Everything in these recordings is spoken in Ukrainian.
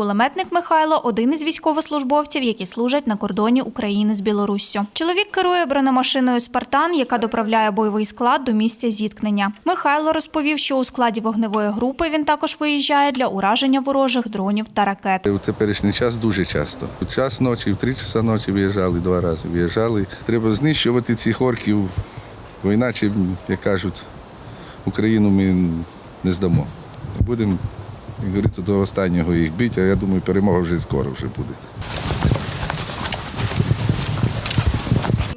Кулеметник Михайло один із військовослужбовців, які служать на кордоні України з Білоруссю. Чоловік керує бронемашиною Спартан, яка доправляє бойовий склад до місця зіткнення. Михайло розповів, що у складі вогневої групи він також виїжджає для ураження ворожих дронів та ракет. У теперішній час дуже часто. У час ночі, в три часа ночі виїжджали, два рази виїжджали. Треба знищувати цих орків, бо іначе, як кажуть, Україну ми не здамо. Будемо, як говориться, до останнього їх бити, а я думаю, перемога вже скоро вже буде.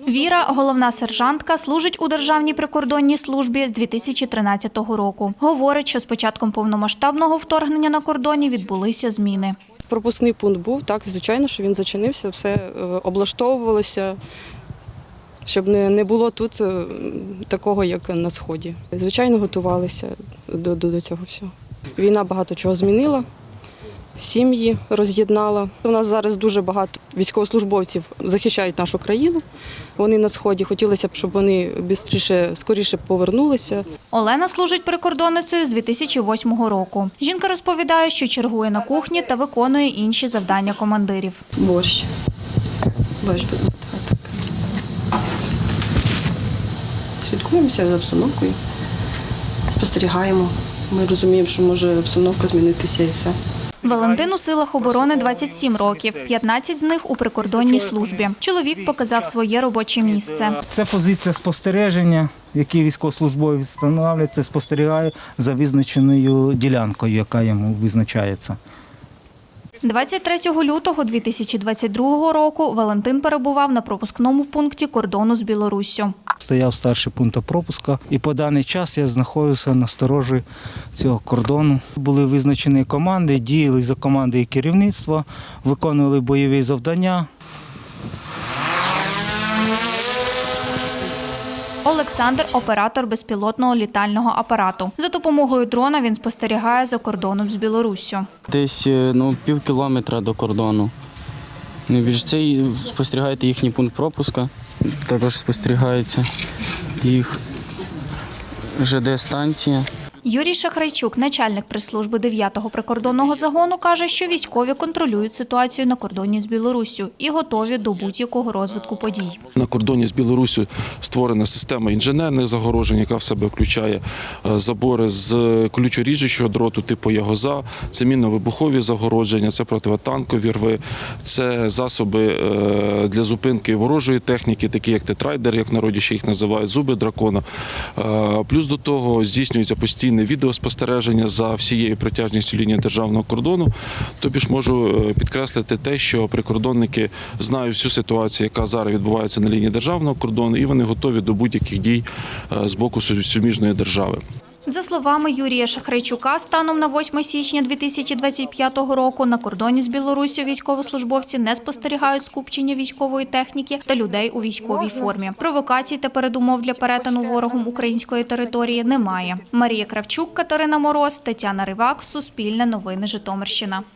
Віра, головна сержантка, служить у Державній прикордонній службі з 2013 року. Говорить, що з початком повномасштабного вторгнення на кордоні відбулися зміни. Пропускний пункт був, так, звичайно, що він зачинився, все е, облаштовувалося, щоб не, було тут е, такого, як на Сході. Звичайно, готувалися до, до, до цього всього. Війна багато чого змінила, сім'ї роз'єднала. У нас зараз дуже багато військовослужбовців захищають нашу країну. Вони на Сході. Хотілося б, щоб вони бистріше, скоріше повернулися. Олена служить прикордонницею з 2008 року. Жінка розповідає, що чергує на кухні та виконує інші завдання командирів. Борщ. Борщ будемо готувати. Слідкуємося за обстановкою, спостерігаємо. Ми розуміємо, що може обстановка змінитися і все. Валентин у силах оборони 27 років, 15 з них у прикордонній службі. Чоловік показав своє робоче місце. Це позиція спостереження, який військовослужбовець встановлює, це спостерігає за визначеною ділянкою, яка йому визначається. 23 лютого 2022 року Валентин перебував на пропускному пункті кордону з Білоруссю. Стояв старший пункт пропуска, і по даний час я знаходжуся на сторожі цього кордону. Були визначені команди, діяли за командою керівництва, виконували бойові завдання. Олександр оператор безпілотного літального апарату. За допомогою дрона він спостерігає за кордоном з Білоруссю. Десь е, ну, пів кілометра до кордону. Не більш це і спостерігаєте їхній пункт пропуска. Також спостерігається їх ЖД-станція. Юрій Шахрайчук, начальник прес-служби 9-го прикордонного загону, каже, що військові контролюють ситуацію на кордоні з Білоруссю і готові до будь-якого розвитку подій. На кордоні з Білоруссю створена система інженерних загорожень, яка в себе включає е, забори з ключоріжучого дроту типу Ягоза, це мінно-вибухові загородження, це противотанкові рви, це засоби е, для зупинки ворожої техніки, такі як тетрайдер, як народі ще їх називають, зуби дракона. Е, Плюс до того здійснюється постійне відеоспостереження за всією протяжністю лінії державного кордону. Тобі ж можу е, підкреслити те, що прикордонники знають всю ситуацію, яка зараз відбувається на лінії державного кордону, і вони готові до будь-яких дій е, з боку суміжної держави. За словами Юрія Шахрайчука, станом на 8 січня 2025 року на кордоні з Білоруссю військовослужбовці не спостерігають скупчення військової техніки та людей у військовій формі. Провокацій та передумов для перетину ворогом української території немає. Марія Кравчук, Катерина Мороз, Тетяна Ривак, Суспільне новини Житомирщина.